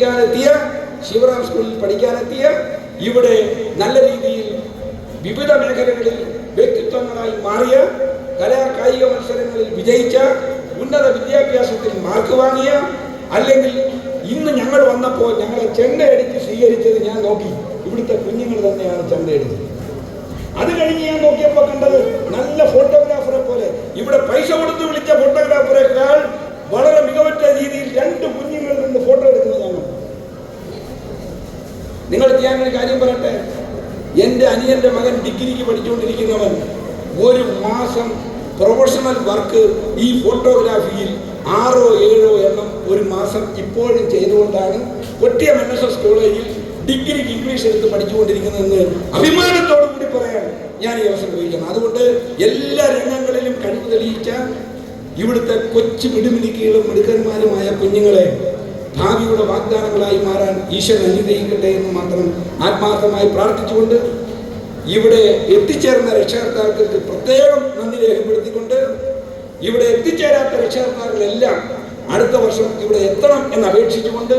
പഠിക്കാനെത്തിയ ശിവറാം സ്കൂളിൽ പഠിക്കാനെത്തിയ ഇവിടെ നല്ല രീതിയിൽ വിവിധ മേഖലകളിൽ വ്യക്തിത്വങ്ങളായി മാറിയ കലാ കായിക മത്സരങ്ങളിൽ വിജയിച്ച ഉന്നത വിദ്യാഭ്യാസത്തിൽ മാർക്ക് വാങ്ങിയ അല്ലെങ്കിൽ ഇന്ന് ഞങ്ങൾ വന്നപ്പോൾ ഞങ്ങളെ ചെണ്ടയടിച്ച് സ്വീകരിച്ചത് ഞാൻ നോക്കി. ഇവിടുത്തെ കുഞ്ഞുങ്ങൾ തന്നെയാണ് ചെണ്ടയടിച്ചത്. അത് കഴിഞ്ഞ് ഞാൻ നോക്കിയപ്പോൾ കണ്ടത് നല്ല ഫോട്ടോഗ്രാഫറെ പോലെ. ഇവിടെ പൈസ കൊടുത്ത് വിളിച്ച ഫോട്ടോഗ്രാഫറെക്കാൾ വളരെ മികവറ്റ രീതിയിൽ രണ്ട് കുഞ്ഞുങ്ങളിൽ നിന്ന് ഫോട്ടോ എടുക്കുന്നത് ഞാൻ കണ്ടു. നിങ്ങൾ ഞാൻ ഒരു കാര്യം പറയട്ടെ? എന്റെ അനിയന്റെ മകൻ ഡിഗ്രിക്ക് പഠിച്ചുകൊണ്ടിരിക്കുന്നവൻ ഒരു മാസം പ്രൊഫഷണൽ വർക്ക് ഈ ഫോട്ടോഗ്രാഫിയിൽ ആറോ ഏഴോ എണ്ണം ഒരു മാസം ഇപ്പോഴും ചെയ്തുകൊണ്ടാണ് കൊട്ടിയം എൻ എസ് എസ് കോളേജിൽ ഡിഗ്രിക്ക് ഇംഗ്ലീഷ് എടുത്ത് പഠിച്ചുകൊണ്ടിരിക്കുന്നതെന്ന് അഭിമാനത്തോടു കൂടി പറയാൻ ഞാൻ ഈ അവസരം ഉപയോഗിക്കുന്നത് അതുകൊണ്ട് എല്ലാ രംഗങ്ങളിലും കഴിവ് തെളിയിച്ച ഇവിടുത്തെ കൊച്ചു മിടുമിടുക്കികളും മിടുക്കന്മാരുമായ കുഞ്ഞുങ്ങളെ ഭാവിയുടെ വാഗ്ദാനങ്ങളായി മാറാൻ ഈശ്വരൻ അനുഗ്രഹിക്കട്ടെ എന്ന് മാത്രം ആത്മാർത്ഥമായി പ്രാർത്ഥിച്ചുകൊണ്ട് ഇവിടെ എത്തിച്ചേർന്ന രക്ഷകർത്താക്കൾക്ക് പ്രത്യേകം നന്ദി രേഖപ്പെടുത്തിക്കൊണ്ട് ഇവിടെ എത്തിച്ചേരാത്ത രക്ഷകർത്താക്കളെല്ലാം അടുത്ത വർഷം ഇവിടെ എത്തണം എന്ന് അപേക്ഷിച്ചുകൊണ്ട്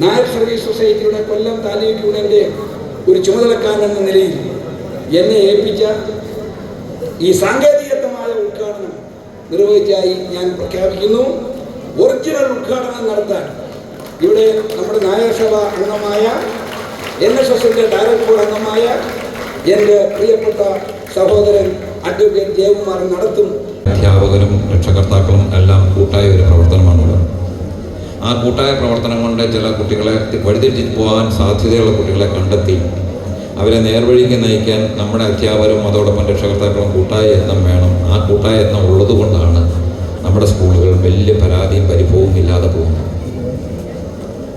നായർ സർവീസ് സൊസൈറ്റിയുടെ കൊല്ലം താലൂക്ക് യൂണിയന്റെ ഒരു ചുമതലക്കാരൻ എന്ന നിലയിൽ എന്നെ ഏൽപ്പിച്ച ഈ സാങ്കേതികത്വമായ ഉദ്ഘാടനം നിർവഹിച്ചായി ഞാൻ പ്രഖ്യാപിക്കുന്നു. ഒറിജിനൽ ഉദ്ഘാടനം നടത്താൻ ഇവിടെ നമ്മുടെ നായകസഭ അംഗമായ എൻ എസ് എസിന്റെ ഡയറക്ടർ അംഗമായ എന്റെ പ്രിയപ്പെട്ട സഹോദരൻ അഡ്വക്കേറ്റ് ജയകുമാർ നടത്തും. അധ്യാപകരും രക്ഷകർത്താക്കളും എല്ലാം കൂട്ടായ ഒരു പ്രവർത്തനമാണുള്ളത്. ആ കൂട്ടായ പ്രവർത്തനം കൊണ്ട് ചില കുട്ടികളെ വഴിതെറ്റി പോകാൻ സാധ്യതയുള്ള കുട്ടികളെ കണ്ടെത്തി അവരെ നേർവഴിക്ക് നയിക്കാൻ നമ്മുടെ അധ്യാപകരും അതോടൊപ്പം രക്ഷകർത്താക്കളും കൂട്ടായ യത്നം വേണം. ആ കൂട്ടായ യത്നം ഉള്ളതുകൊണ്ടാണ് നമ്മുടെ സ്കൂളുകൾ വലിയ പരാതിയും പരിഭവവും ഇല്ലാതെ പോകുന്നു.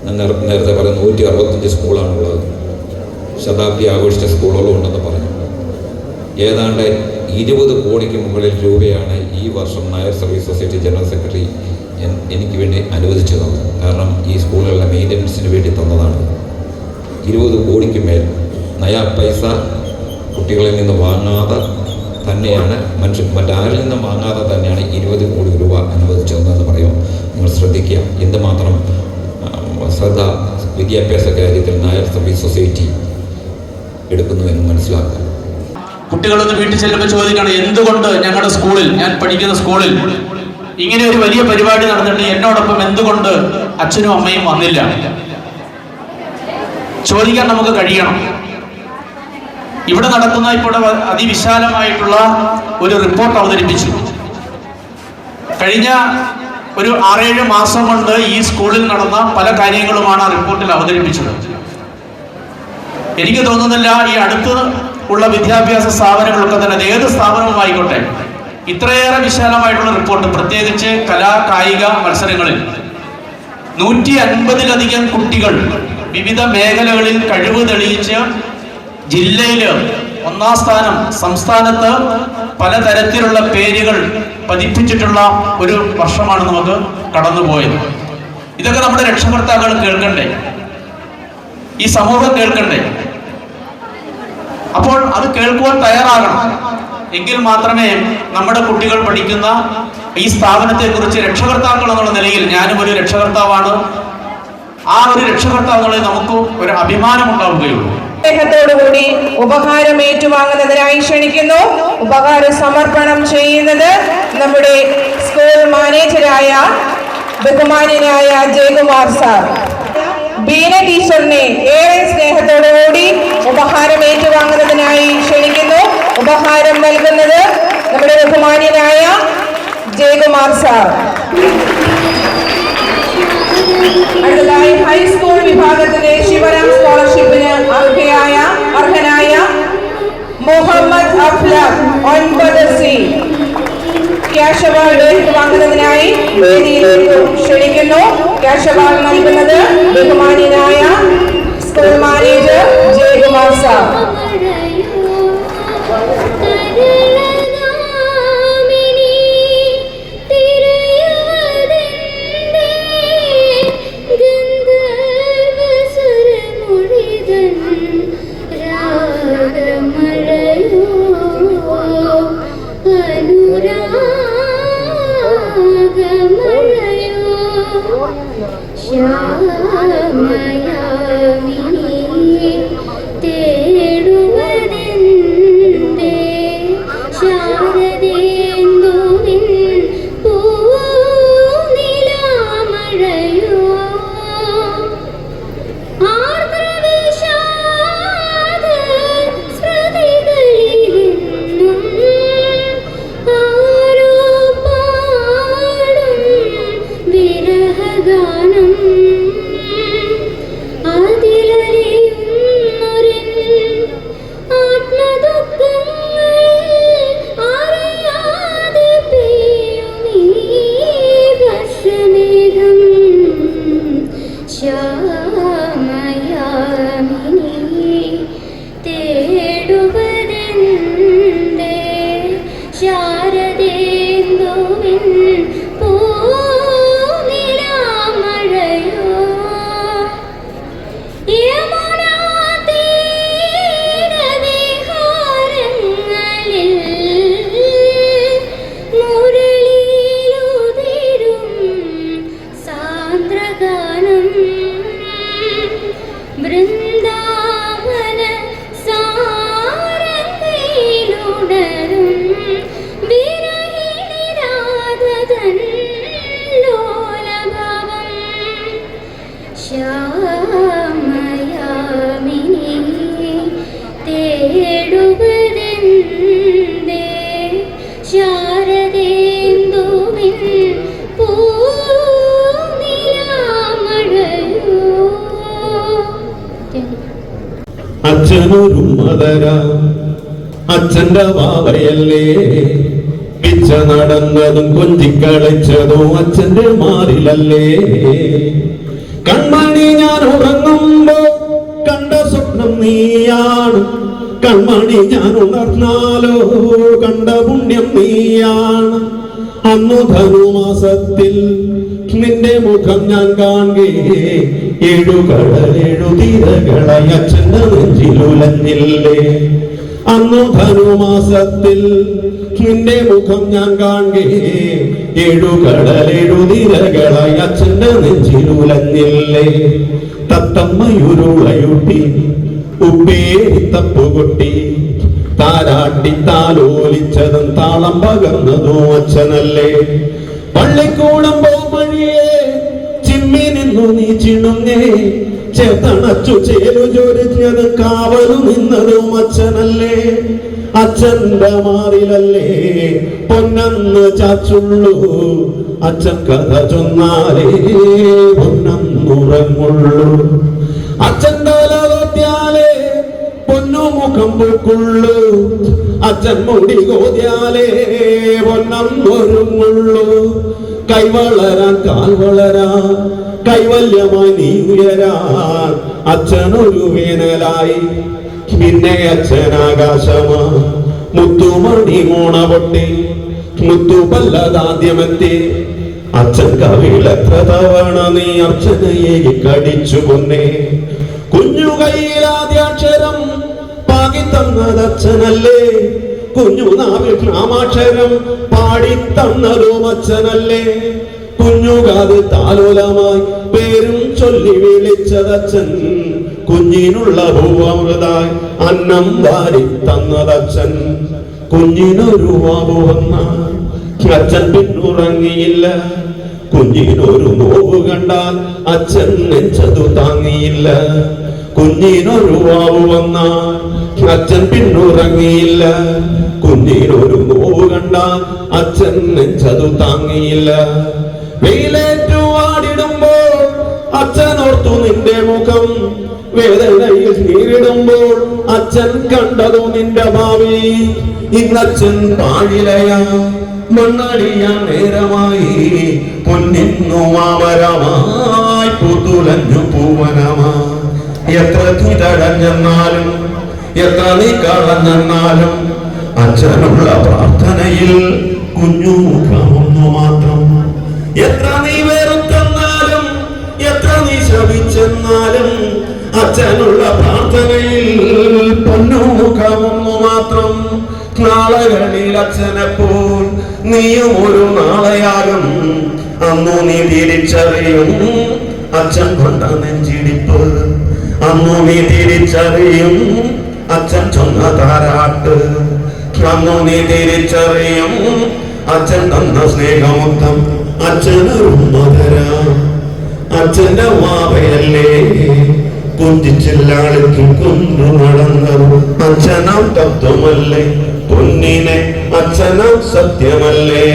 ഞാൻ നേരത്തെ പറഞ്ഞ നൂറ്റി അറുപത്തഞ്ച് സ്കൂളാണുള്ളത്. ശതാബ്ദി ആഘോഷിച്ച സ്കൂളുകളും ഉണ്ടെന്ന് പറഞ്ഞു. ഏതാണ്ട് ഇരുപത് കോടിക്ക് മുകളിൽ രൂപയാണ് ഈ വർഷം Nair service society general secretary എനിക്ക് വേണ്ടി അനുവദിച്ചു തന്നത് കാരണം ഈ സ്കൂളുകളുടെ മെയിന്റനൻസിന് വേണ്ടി തന്നതാണ്. ഇരുപത് കോടിക്ക് മേൽ നയാ പൈസ കുട്ടികളിൽ നിന്ന് വാങ്ങാതെ തന്നെയാണ് മനുഷ്യൻ മറ്റാരിൽ നിന്നും വാങ്ങാതെ തന്നെയാണ് ഇരുപത് കോടി രൂപ അനുവദിച്ചതെന്ന് പറയും നിങ്ങൾ ശ്രദ്ധിക്കുക. എന്തുമാത്രം ശ്രദ്ധ വിദ്യാഭ്യാസ കാര്യത്തിൽ നായർ സർവീസ് സൊസൈറ്റി എടുക്കുന്നു എന്ന് മനസ്സിലാക്കുക. കുട്ടികളൊന്ന് വീട്ടിൽ ചെല്ലുമ്പോൾ ചോദിക്കണം എന്തുകൊണ്ട് ഞങ്ങളുടെ സ്കൂളിൽ ഞാൻ പഠിക്കുന്ന സ്കൂളിൽ ഇങ്ങനെ ഒരു വലിയ പരിപാടി നടന്നിട്ട് എന്നോടൊപ്പം എന്തുകൊണ്ട് അച്ഛനും അമ്മയും വന്നില്ല? ചോദിക്കാൻ നമുക്ക് കഴിയണം. ഇവിടെ നടക്കുന്ന ഇപ്പോൾ അതിവിശാലമായിട്ടുള്ള ഒരു റിപ്പോർട്ട് അവതരിപ്പിച്ചു. കഴിഞ്ഞ ഒരു ആറേഴ് മാസം കൊണ്ട് ഈ സ്കൂളിൽ നടന്ന പല കാര്യങ്ങളുമാണ് ആ റിപ്പോർട്ടിൽ അവതരിപ്പിച്ചത്. എനിക്ക് തോന്നുന്നില്ല ഈ അടുത്ത് ഉള്ള വിദ്യാഭ്യാസ സ്ഥാപനങ്ങളൊക്കെ തന്നെ ഏത് സ്ഥാപനവുമായിക്കോട്ടെ ഇത്രയേറെ വിശാലമായിട്ടുള്ള റിപ്പോർട്ട് പ്രത്യേകിച്ച് കലാ കായിക മത്സരങ്ങളിൽ നൂറ്റി അൻപതിലധികം കുട്ടികൾ വിവിധ മേഖലകളിൽ കഴിവ് തെളിയിച്ച് ജില്ലയിൽ ഒന്നാം സ്ഥാനം സംസ്ഥാനത്ത് പലതരത്തിലുള്ള പേരുകൾ പതിപ്പിച്ചിട്ടുള്ള ഒരു വർഷമാണ് നമുക്ക് കടന്നുപോയത്. ഇതൊക്കെ നമ്മുടെ രക്ഷകർത്താക്കൾ കേൾക്കണ്ടേ? ഈ സമൂഹം കേൾക്കണ്ടേ? അപ്പോൾ അത് കേൾക്കുവാൻ തയ്യാറാകണം. എങ്കിൽ മാത്രമേ നമ്മുടെ കുട്ടികൾ പഠിക്കുന്ന ഈ സ്ഥാപനത്തെ കുറിച്ച് രക്ഷകർത്താക്കൾ എന്നുള്ള നിലയിൽ ഞാനും ഒരു രക്ഷകർത്താവാണ്. ആ ഒരു രക്ഷകർത്താവ് എന്നുള്ളത് നമുക്ക് ഒരു അഭിമാനം ഉണ്ടാവുകയുള്ളൂ. സ്നേഹത്തോടുകൂടി ഉപഹാരം ഏറ്റുവാങ്ങുന്നതിനായി ക്ഷണിക്കുന്നു ഉപഹാര സമർപ്പണം ചെയ്യുന്നത് നമ്മുടെ സ്കൂൾ മാനേജരായ ബഹുമാന്യനായ ജയകുമാർ സാർ. ബീന ടീച്ചറിനെ ഏറെ സ്നേഹത്തോടുകൂടി ഉപഹാരം ഏറ്റുവാങ്ങുന്നതിനായി ക്ഷണിക്കുന്നു. ഉപഹാരം നൽകുന്നത് നമ്മുടെ ബഹുമാന്യനായ ജയകുമാർ സാർ. അടുത്തതായി ഹൈസ്കൂൾ വിഭാഗത്തിലെ ശിവരാം സ്കോളർഷിപ്പിന് അർഹയായ അർഹനായ മുഹമ്മദ് അഫ്ലാഖ് ഒൻപത് സി ക്യാഷ് അവാർഡ് വാങ്ങുന്നതിനായി ക്ഷണിക്കുന്നു. ക്യാഷ് അവാർഡ് നൽകുന്നത് ബഹുമാനിയനായ സ്കൂൾ മാനേജർ ജയകുമാർ സാർ ശ്യാമയാമിനി തേടുവതെന്തേ അച്ഛനൊരു മദര അച്ഛന്റെ വാവയല്ലേ. പിച്ച നടന്നതും കൊഞ്ചിക്കളിച്ചതും അച്ഛന്റെ മാറിലല്ലേ. കൺമണി ഞാൻ ഉറങ്ങുമ്പോ കണ്ട സ്വപ്നം നീയാണ്. കൺമണി ഞാൻ ഉണർന്നാലോ കണ്ട പുണ്യം നീയാണ്. അന്നു ധനുമാസത്തിൽ നിന്റെ മുഖം ഞാൻ കാണേ ഏഴുകടലേഴു തീരകളായി അച്ഛന്റെ നെഞ്ചിലുലഞ്ഞില്ലേ അന്നു ധനുമാസത്തിൽ നിന്റെ മുഖം ഞാൻ കാണേ ഏഴുകടലേഴു തീരകളായി അച്ഛന്റെ നെഞ്ചിലുലഞ്ഞില്ലേ തത്തമ്മയുരുളയുട്ടി ഉപ്പേരി തപ്പുകൊട്ടി താരാട്ടി താലോലിച്ചതും താളം പകർന്നതും അച്ഛനല്ലേ? പള്ളിക്കൂടം പോമഴിയേ ചിമ്മി നിന്നു നീ ചിണുങ്ങേ. ചേത്തണച്ചു ചേരു ചൊരിഞ്ഞത് കാവലു നിന്നതും അച്ഛനല്ലേ. അച്ഛന്റെ മാറിലല്ലേ പൊന്നന്ന് ചാച്ചുള്ളൂ. അച്ഛൻ കഥ ചൊന്നാലേ പൊന്നന്നുറങ്ങുള്ളൂ. അച്ഛൻ തലകൊത്തിയാലേ പൊന്നുമുഖം പൂക്കുള്ളൂ. അച്ഛൻ മുടി കോതിയാലേ പൊന്നം കൈ വളരാൻ കാൽ വളരാൻ കൈവല്യമായി നീ ഉയരാൻ അച്ഛനൊരു വേനലായി. പിന്നെ അച്ഛൻ ആകാശമാ മുത്തുമണി മോണ പൊട്ടി മുത്തു പല്ലതാദ്യമെത്തി അച്ഛൻ എത്ര തവണ നീ അർച്ചനയെ കടിച്ചു കൊന്നേ. പാകി തന്നത് അച്ഛനല്ലേ? കുഞ്ഞു നാവിൽ നാമാക്ഷരം പാടി തന്നതും അച്ഛനല്ലേ? കുഞ്ഞുകാത് താലോലമായി പേരും ചൊല്ലി വിളിച്ചതച്ഛൻ കുഞ്ഞിനുള്ള ഭൂവാമൃതായി അന്നം വാരി തന്നതച്ഛൻ കുഞ്ഞിനൊരു വാവുവന്ന അച്ഛൻ പിന്നുറങ്ങിയില്ല. കുഞ്ഞിനൊരു നോവ് കണ്ടാൽ അച്ഛൻ നെഞ്ചതു താങ്ങിയില്ല. കുഞ്ഞിനൊരു വാവ് വന്നാൽ അച്ഛൻ പിന്നുറങ്ങിയില്ല. കുഞ്ഞിനൊരു നോവ് കണ്ട അച്ഛൻ നെഞ്ചതു താങ്ങിയില്ല. വെയിലേറ്റു ആടിടുമ്പോൾ അച്ഛൻ ഓർത്തു നിന്റെ മുഖം. വേദനയിൽ നേരിടുമ്പോൾ അച്ഛൻ കണ്ടതു നിന്റെ ഭാവി. ഇന്നച്ഛൻ പാഴിലയാ മണ്ണടിയാൻ നേരമായി. പൊന്നിന്നു മാമരമായി പുതുലഞ്ഞു പൂവനമായി. എത്ര നീ തടഞ്ഞെന്നാലും എത്ര നീ കളഞ്ഞെന്നാലും അച്ഛനുള്ള പ്രാർത്ഥനയിൽ കുഞ്ഞു മുഖമൊന്നു മാത്രം. എത്ര നീ വെറുത്തെന്നാലും എത്ര നീ ശപിച്ചെന്നാലും അച്ഛനുള്ള പ്രാർത്ഥനയിൽ പൊന്നുമുഖമൊന്നു മാത്രം. നാളകളിൽ അച്ഛനെപ്പോൾ നീയും ഒരു നാളെയാകും. അന്നു നീ തിരിച്ചറിയും അച്ഛൻ കൊണ്ട നെഞ്ചിടിപ്പ്. അന്നു നീ തിരിച്ചറിയും അച്ഛൻ ചൊന്ന താരാട്ട് വന്നു നീ തിരിച്ചറിയും. അച്ഛൻ തന്ന സ്നേഹമൊത്തം അച്ഛനും മധുര. അച്ഛന്റെ വാവയല്ലേ കുഞ്ചിച്ചില്ലാളിക്കും കൊണ്ടു നടന്നത്. അച്ഛനാം തത്വമല്ലേ പൊന്നിനെ. അച്ഛനാം സത്യമല്ലേ?